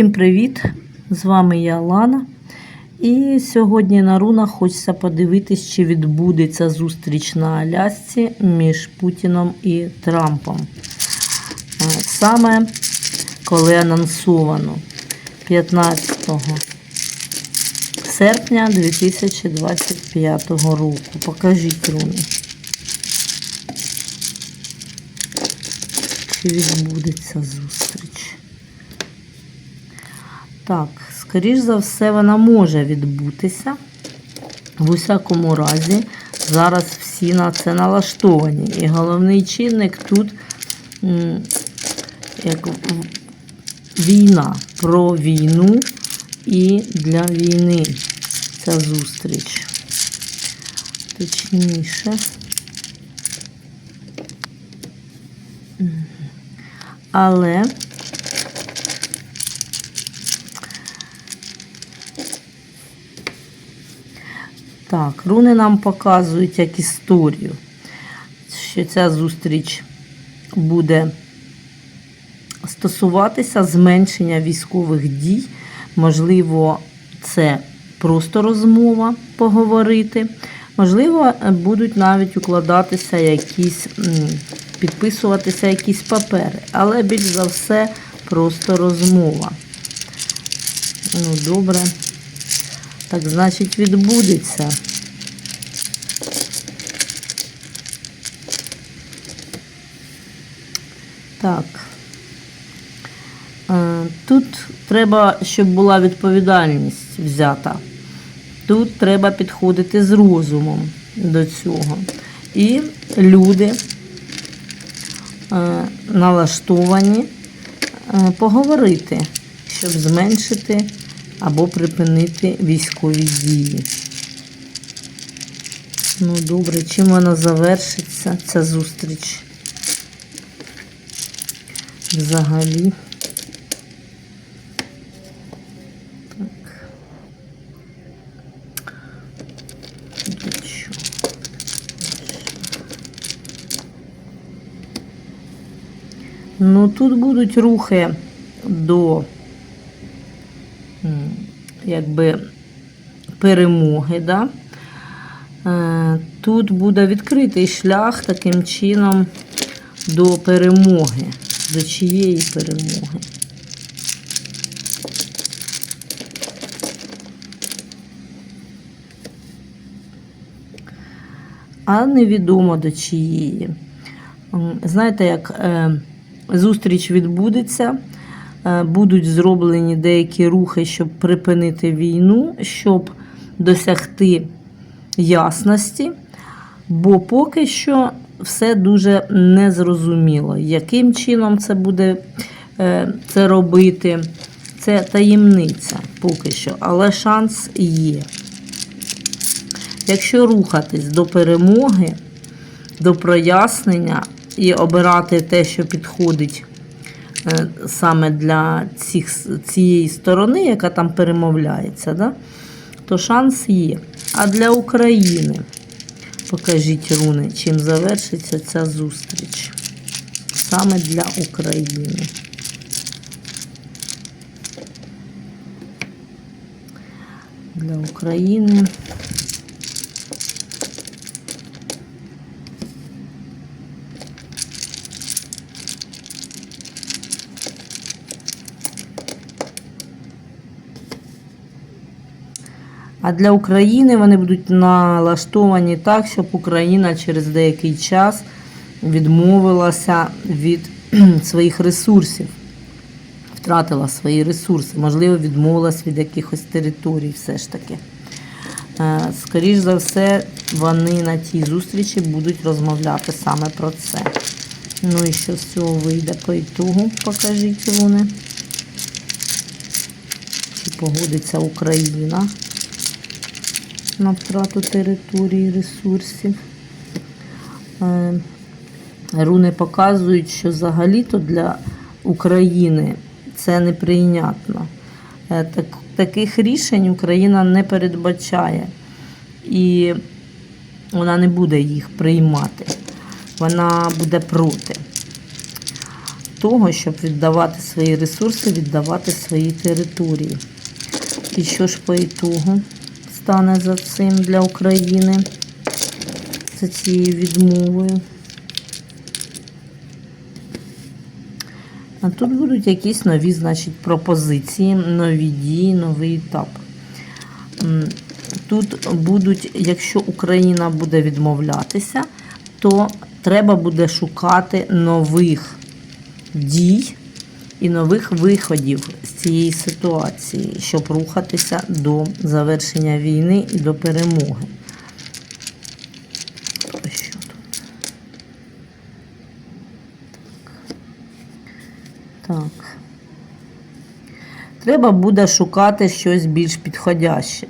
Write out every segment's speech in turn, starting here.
Всім привіт! З вами я Лана. І сьогодні на рунах хочеться подивитись, чи відбудеться зустріч на Алясці між Путіном і Трампом. Е, Саме коли анонсовано 15 серпня 2025 року. Покажіть руни. Чи відбудеться зустріч? Так, скоріш за все, вона може відбутися. В усякому разі, зараз всі на це налаштовані. І головний чинник тут як війна про війну і для війни ця зустріч. Точніше. Але Так, руни нам показують як історію, що ця зустріч буде стосуватися зменшення військових дій. Можливо, це просто розмова поговорити. Можливо, будуть навіть укладатися якісь, підписуватися якісь папери, але більш за все просто розмова. Ну, добре. Так, значить, відбудеться. Так. Е, Тут треба, щоб була відповідальність взята. Тут треба підходити з розумом до цього. І люди е, налаштовані е, поговорити, щоб зменшити або припинити військові дії. Ну, добре, чим вона завершиться, ця зустріч? Взагалі. Так. Ну, тут будуть рухи до якби перемоги, да? Е, Тут буде відкритий шлях таким чином до перемоги. До чиєї перемоги? А невідомо до чиєї. Знаєте, як е, зустріч відбудеться, будуть зроблені деякі рухи, щоб припинити війну, щоб досягти ясності, бо поки що все дуже незрозуміло, яким чином це буде е, це робити. Це таємниця поки що, але шанс є. Якщо рухатись до перемоги, до прояснення і обирати те, що підходить е, саме для цих, цієї сторони, яка там перемовляється, да, то шанс є. А для України покажіть руни, чим завершиться ця зустріч. Саме для України. Для України. А для України вони будуть налаштовані так, щоб Україна через деякий час відмовилася від своїх ресурсів, втратила свої ресурси, можливо, відмовилась від якихось територій, все ж таки. Е, Скоріш за все, вони на тій зустрічі будуть розмовляти саме про це. Ну і що з цього вийде по ітогу, покажіть вони. Чи погодиться Україна на втрату території ресурсів. Е, Руни показують, що взагалі-то для України це неприйнятно. Е, Так, таких рішень Україна не передбачає і вона не буде їх приймати. Вона буде проти. того, щоб віддавати свої ресурси, віддавати свої території. І що ж по ітогу стане за цим для України, за цією відмовою? А тут будуть якісь нові, значить, пропозиції, нові дії, новий етап. Тут будуть, якщо Україна буде відмовлятися, то треба буде шукати нових дій і нових виходів з цієї ситуації, щоб рухатися до завершення війни і до перемоги. Що тут? Так. Треба буде шукати щось більш підходяще.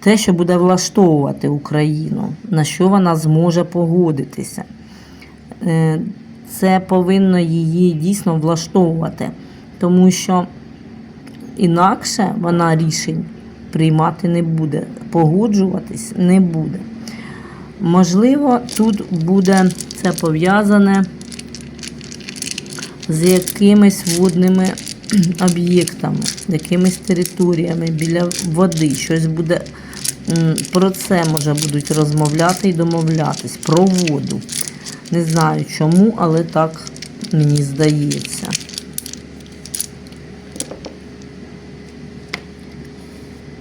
Те, що буде влаштовувати Україну, на що вона зможе погодитися. Це повинно її дійсно влаштовувати, тому що інакше вона рішень приймати не буде, погоджуватись не буде. Можливо, тут буде це пов'язане з якимись водними об'єктами, якимись територіями біля води. Щось буде про це може будуть розмовляти і домовлятись, про воду. Не знаю чому, але так мені здається.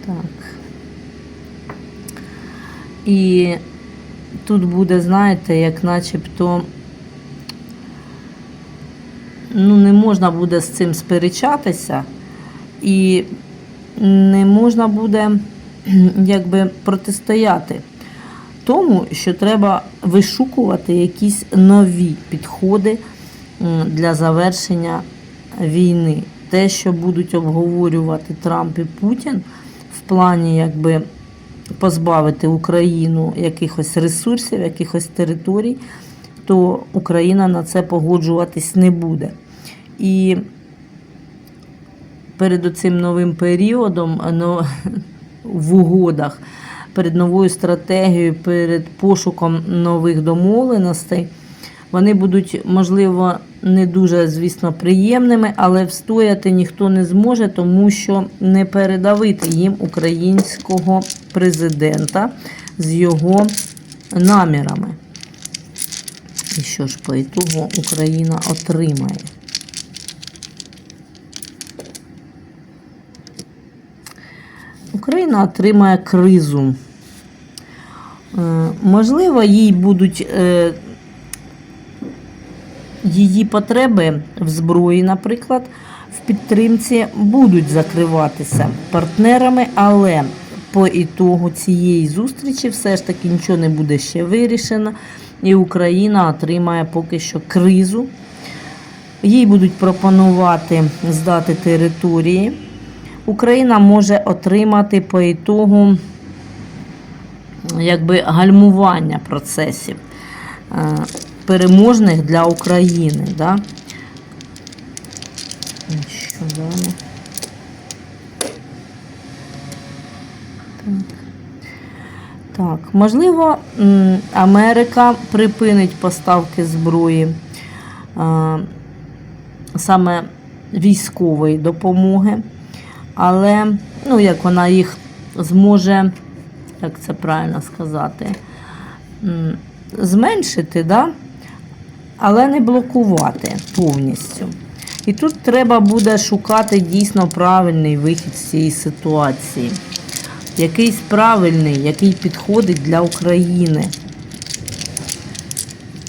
Так. І тут буде, знаєте, як начебто ну, не можна буде з цим сперечатися, і не можна буде якби протистояти тому, що треба вишукувати якісь нові підходи для завершення війни. Те, що будуть обговорювати Трамп і Путін в плані якби позбавити Україну якихось ресурсів, якихось територій, то Україна на це погоджуватись не буде. І перед цим новим періодом ну, в угодах, перед новою стратегією, перед пошуком нових домовленостей, вони будуть, можливо, не дуже, звісно, приємними, але встояти ніхто не зможе, тому що не передавити їм українського президента з його намірами. І що ж по ітогу Україна отримає? Україна отримає кризу. Е, Можливо, їй будуть е, її потреби в зброї, наприклад, в підтримці будуть закриватися партнерами, але по ітогу цієї зустрічі все ж таки нічого не буде ще вирішено, і Україна отримає поки що кризу. Їй будуть пропонувати здати території. Україна може отримати по ітогу якби гальмування процесів е, переможних для України. Да? Що далі? Так. Так, можливо, Америка припинить поставки зброї е, саме військової допомоги, але, ну, як вона їх зможе, як це правильно сказати, зменшити, да? але не блокувати повністю. І тут треба буде шукати дійсно правильний вихід з цієї ситуації. Якийсь правильний, який підходить для України.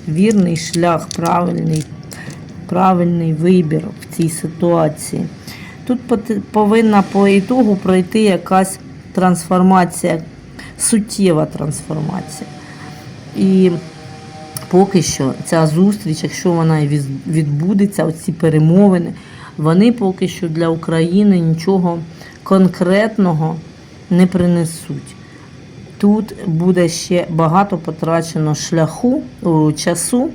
Вірний шлях, правильний, правильний вибір в цій ситуації. Тут повинна по ітогу пройти якась трансформація, суттєва трансформація. І поки що ця зустріч, якщо вона відбудеться, оці перемовини, вони поки що для України нічого конкретного не принесуть. Тут буде ще багато потрачено шляху, часу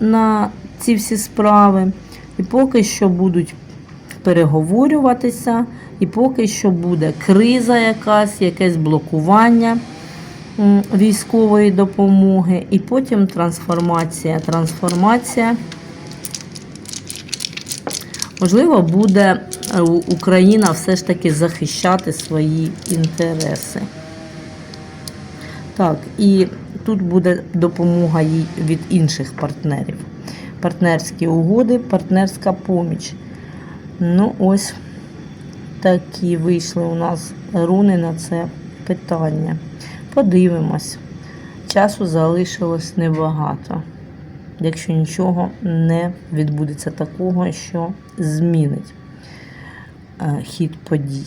на ці всі справи. І поки що будуть переговорюватися, і поки що буде криза якась, якесь блокування військової допомоги, і потім трансформація. Трансформація Можливо, буде е, Україна все ж таки захищати свої інтереси. Так, і тут буде допомога їй від інших партнерів. Партнерські угоди, партнерська поміч. Ну, ось такі вийшли у нас руни на це питання. Подивимось. Часу залишилось небагато. Якщо нічого не відбудеться такого, що змінить е, хід подій.